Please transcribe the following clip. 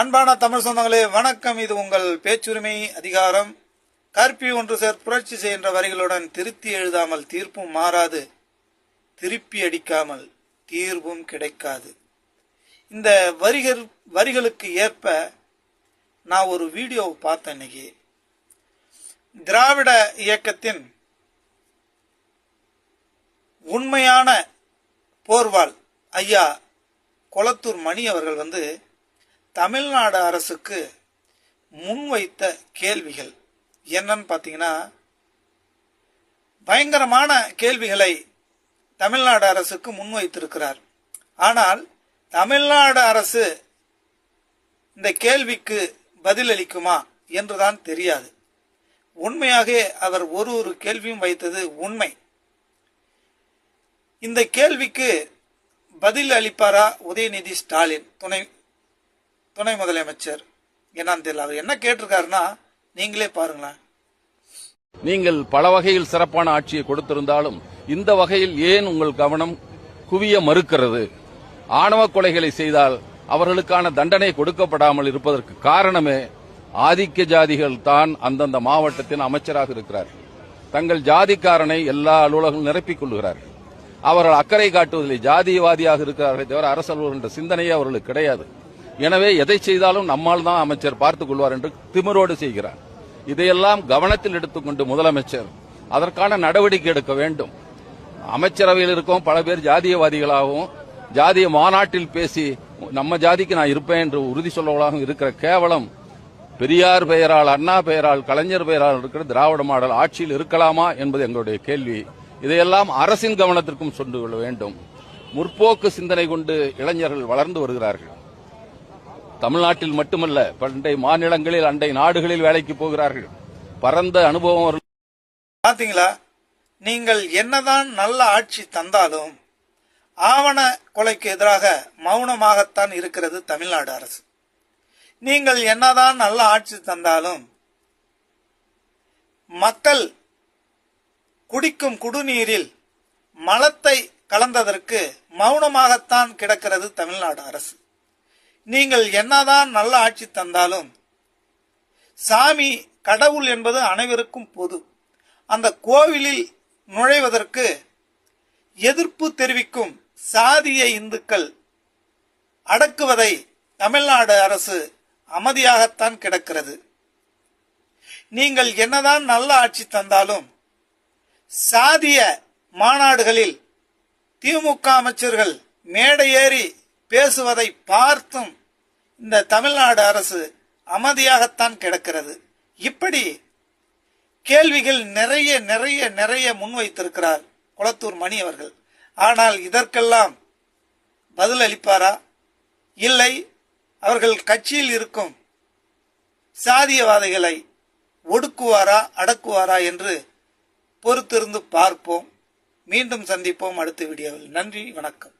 அன்பான தமிழ் சொந்தங்களே வணக்கம். இது உங்கள் பேச்சுரிமை அதிகாரம். கற்பி ஒன்று சேர் புரட்சி செய்கின்ற வரிகளுடன் திருத்தி எழுதாமல் தீர்ப்பும் மாறாது. திருப்பி அடிக்காமல் தீர்வும் கிடைக்காது. இந்த வரிகள் வரிகளுக்கு ஏற்ப நான் ஒரு வீடியோ பார்த்தேன் இன்னைக்கு. திராவிட இயக்கத்தின் உண்மையான போர்வால் ஐயா கொளத்தூர் மணி அவர்கள் வந்து தமிழ்நாடு அரசுக்கு முன்வைத்த கேள்விகள் என்னன்னு பார்த்தீங்கன்னா பயங்கரமான கேள்விகளை தமிழ்நாடு அரசுக்கு முன்வைத்திருக்கிறார் ஆனால் தமிழ்நாடு அரசு இந்த கேள்விக்கு பதிலளிக்குமா என்றுதான் தெரியாது. உண்மையாக அவர் ஒரு ஒரு கேள்வியும் வைத்தது உண்மை. இந்த கேள்விக்கு பதில் அளிப்பாரா உதயநிதி ஸ்டாலின் துணை துணை முதலமைச்சர் என்னன்னு தெரியல அவர் என்ன கேட்டிருக்காருன்னா நீங்களே பாருங்களேன். நீங்கள் பல வகையில் சிறப்பான ஆட்சியை கொடுத்திருந்தாலும் இந்த வகையில் ஏன் உங்கள் கவனம் குவிய மறுக்கிறது? ஆணவ கொலைகளை செய்தால் அவர்களுக்கான தண்டனை கொடுக்கப்படாமல் இருப்பதற்கு காரணமே ஆதிக்க ஜாதிகள் தான் அந்தந்த மாவட்டத்தின் அமைச்சராக இருக்கிறார்கள். தங்கள் ஜாதிக்காரனை எல்லா அலுவலகங்களும் நிரப்பிக் கொள்கிறார்கள். அவர்கள் அக்கறை காட்டுவதில் ஜாதியவாதியாக இருக்கிறார்களே தவிர அரசு அலுவலர் என்ற சிந்தனையே அவர்களுக்கு கிடையாது. எனவே எதை செய்தாலும் நம்மால் தான் அமைச்சர் பார்த்துக் கொள்வார் என்று திமிரோடு செய்கிறார். இதையெல்லாம் கவனத்தில் எடுத்துக்கொண்டு முதலமைச்சர் அதற்கான நடவடிக்கை எடுக்க வேண்டும். அமைச்சரவையில் இருக்கும் பல பேர் ஜாதியவாதிகளாகவும் ஜாதிய மாநாட்டில் பேசி நம்ம ஜாதிக்கு நான் இருப்பேன் என்று உறுதி சொல்லவளாகவும் இருக்கிற கேவலம் பெரியார் பெயரால் அண்ணா பெயரால் கலைஞர் பெயரால் இருக்கிற திராவிட மாடல் ஆட்சியில் இருக்கலாமா என்பது எங்களுடைய கேள்வி. இதையெல்லாம் அரசின் கவனத்திற்கும் கொண்டு கொள்ள வேண்டும். முற்போக்கு சிந்தனை கொண்டு இளைஞர்கள் வளர்ந்து வருகிறார்கள். தமிழ்நாட்டில் மட்டுமல்ல பண்டை மாநிலங்களில் அண்டை நாடுகளில் வேலைக்கு போகிறார்கள். பரந்த அனுபவம் பாத்தீங்களா? நீங்கள் என்னதான் நல்ல ஆட்சி தந்தாலும் ஆவண கொலைக்கு எதிராக மௌனமாகத்தான் இருக்கிறது தமிழ்நாடு அரசு. நீங்கள் என்னதான் நல்ல ஆட்சி தந்தாலும் மக்கள் குடிக்கும் குடிநீரில் மலத்தை கலந்ததற்கு மௌனமாகத்தான் கிடக்கிறது தமிழ்நாடு அரசு. நீங்கள் என்னதான் நல்ல ஆட்சி தந்தாலும் சாமி கடவுள் என்பது அனைவருக்கும் பொது. அந்த கோவிலில் நுழைவதற்கு எதிர்ப்பு தெரிவிக்கும் சாதிய இந்துக்கள் அடக்குவதை தமிழ்நாடு அரசு அமைதியாகத்தான் கிடக்கிறது. நீங்கள் என்னதான் நல்ல ஆட்சி தந்தாலும் சாதிய மாநாடுகளில் திமுக அமைச்சர்கள் மேடையேறி பேசுவதை பார்த்தும் இந்த தமிழ்நாடு அரசு அமைதியாகத்தான் கிடக்கிறது. இப்படி கேள்விகள் நிறைய நிறைய நிறைய முன்வைத்திருக்கிறார் குளத்தூர் மணி அவர்கள். ஆனால் இதற்கெல்லாம் பதில் அளிப்பாரா? இல்லை. அவர்கள் கட்சியில் இருக்கும் சாதியவாதிகளை ஒடுக்குவாரா அடக்குவாரா என்று பொறுத்திருந்து பார்ப்போம். மீண்டும் சந்திப்போம் அடுத்த வீடியோவில். நன்றி வணக்கம்.